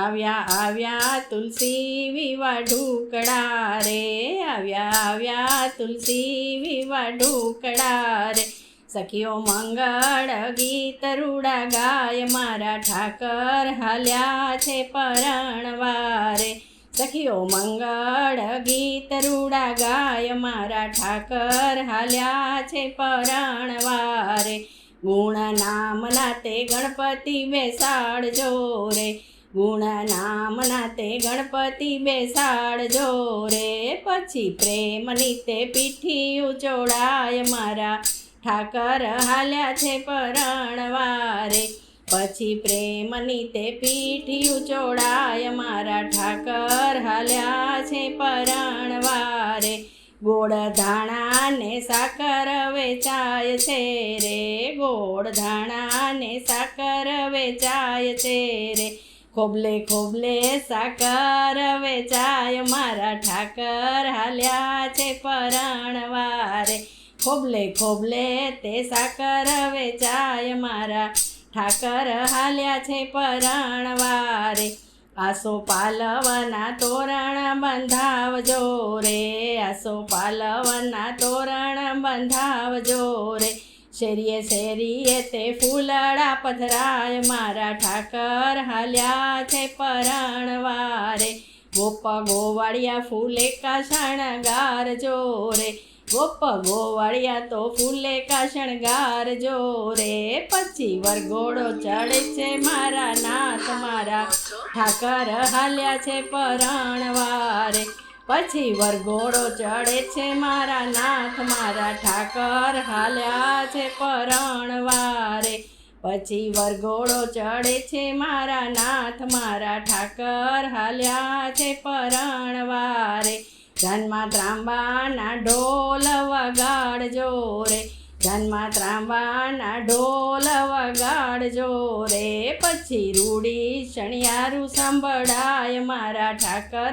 આવ્યા આવ્યા તુલસી વિવા ઢુકડા રે આવ્યા આવ્યા તુલસી વિવા ઢુકડા રે સખીઓ મંગળ ગીત રૂડા ગાય, મારા ઠાકર હાલ્યા છે પરણવારે. સખીઓ મંગળ ગીત રૂડા ગાય, મારા ઠાકર હાલ્યા છે પરણવારે. ગુણ નામના તે ગણપતિ બેસાડજો રે. ગુણ નામના તે ગણપતિ બેસાડજો રે પછી પ્રેમની તે પીઠી ઉચોડાય મારા. ઠાકર હાલ્યા છે પરણવારે પછી પ્રેમની તે પીઠી ઉચોડાય મારા. ઠાકર હાલ્યા છે પરણવારે ગોળ ધાણા ને સાકર વેચાય છે રે. ગોળ ધાણા ને સાકર વેચાય છે રે. ખોબલે ખોબલે સાકર વેચાય મારા ઠાકર, હાલ્યા છે પરણવારે. ખોબલે ખોબલે તે સાકર વેચાય મારા ઠાકર, હાલ્યા છે પરણવારે. આસો પાલવના તોરણ બંધાવજો રે, આસો પાલવના તોરણ બંધાવજો રે. શેરીએ શેરીએ તે ફૂલડા પધરાય, મારા ઠાકર હાલ્યા છે પરણવારે. ગોપ ગોવાળિયા ફૂલે કા શણગાર જોરે. ગોપ ગોવાળિયા તો ફૂલે કા શણગાર રે પછી વરઘોડો ચડે છે મારા નાથ, મારા ઠાકર હાલ્યા છે પરણવારે. પછી વરઘોડો ચડે છે મારા નાથ, મારા ઠાકર હાલ્યા છે પરણવારે પછી વરઘોડો ચડે છે મારા નાથ, મારા ઠાકર હાલ્યા છે પરણવારે જન્મા ત્રાંબાના ઢોલ વગાડજો રે. જન્મા ત્રાંબાના ઢોલ વગાડજો રે. પછી રૂડી શણિયારું સંભળાય મારા ઠાકર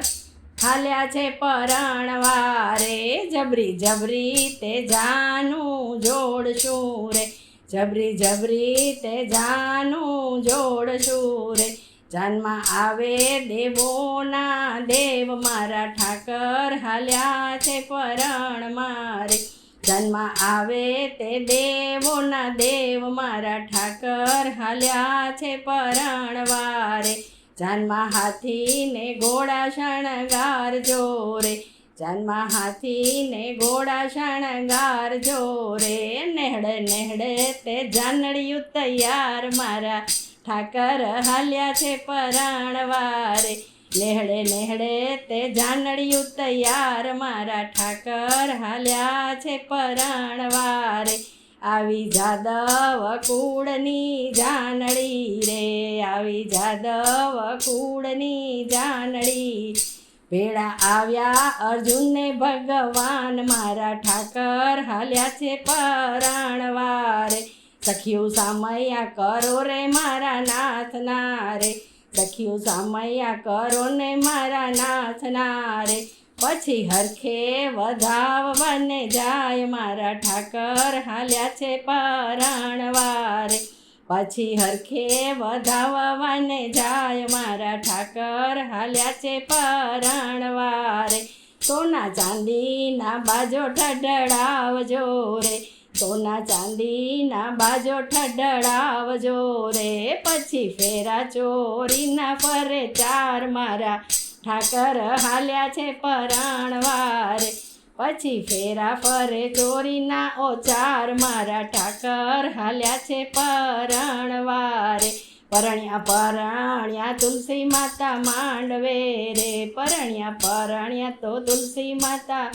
હાલ્યા છે પરણવારે જબરી જબરી તે જાનું જોડશું રે. જબરી જબરી તે જાનું જોડશું રે. જાનમાં આવે દેવોના દેવ. મારા ઠાકર હાલ્યા છે પરણ મારે જન્મમાં આવે તે દેવોના દેવ. મારા ઠાકર હાલ્યા છે પરણવારે જાનમાં હાથીને ઘોડા શણગારજો રે જાનમાં હાથીને ઘોડા શણગારજો રે નેહડે નેહડે તે જાનડિયું તૈયાર મારા ઠાકર હાલ્યા છે પરાણવારે. નેહડે નેહડે તે જાનડિયું તૈયાર મારા ઠાકર હાલ્યા છે પરાણવારે. આવી જાદવ કુળની જાનડી રે, આવી જાદવ કુળની જાનડી ભેળા આવ્યા અર્જુનને ભગવાન, મારા ઠાકર હાલ્યા છે પરાણવારે. સખિયું સામૈયા કરો રે મારા નાથના રે. સખિયું સામૈયા કરો ને મારા નાથના રે. પછી હરખે વધાવવાને જાય મારા ઠાકર હાલ્યા છે પરાણવારે પછી હરખે વધાવવાને જાય મારા ઠાકર હાલ્યા છે પરાણવારે સોના ચાંદીના બાજો ઠડડાવજો રે સોના ચાંદીના બાજો ઠડડાવજો રે પછી ફેરા ચોરીના ફરે ચાર મારા ઠાકર હાલ્યા છે પરાણવારે પછી ફેરા ફરે ચોરીના ઓચાર મારા ઠાકર હાલ્યા છે પરણવારે પરણ્યા પરણ્યા તુલસી માતા માંડવે રે. પરણ્યા પરણ્યા તો તુલસી માતા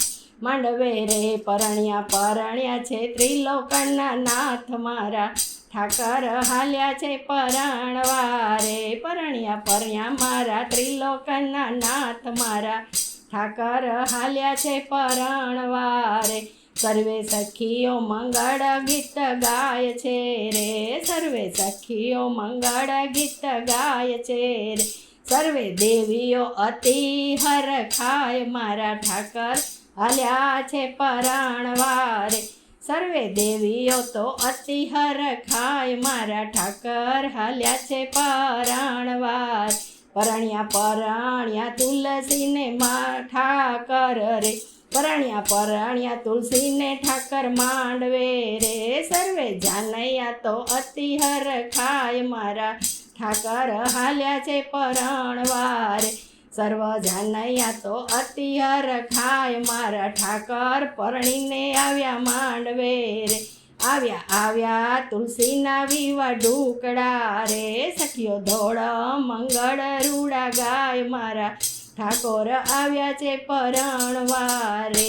માંડવે રે. પરણ્યા પરણ્યા છે ત્રિલોકના નાથ મારા. ઠાકર હાલ્યા છે પરણવારે. પરણ્યા પરણ્યા મારા ત્રિલોકના નાથ મારા. ઠાકર હાલ્યા છે પરણવારે. સર્વે સખીઓ મંગળ ગીત ગાય છે રે. સર્વે સખીઓ મંગળ ગીત ગાય છે રે. સર્વે દેવીઓ અતિ હર ખાય મારા ઠાકર હાલ્યા છે પરાણવારે. સર્વે દેવીઓ તો અતિ હર ખાય. મારા ઠાકર હાલ્યા છે પરાણવાર. પરણ્યા પરણ્યા તુલસીને મા ઠાકર રે. પરણ્યા પરણ્યા તુલસીને ઠાકર માંડવે રે. સર્વે જાનૈયા તો અતિ હર ખાય. મારા ઠાકર હાલ્યા છે પરણવારે. સર્વ જાનૈયા તો અતિહર ખાય મારા ઠાકર પરણીને આવ્યા માંડવે રે આવ્યા આવ્યા, તુલસીના વિવા ઢૂકડા રે. સખીઓ ધોળ, મંગળ, રૂડા ગાય મારા ઠાકોર આવ્યા છે પરણવારે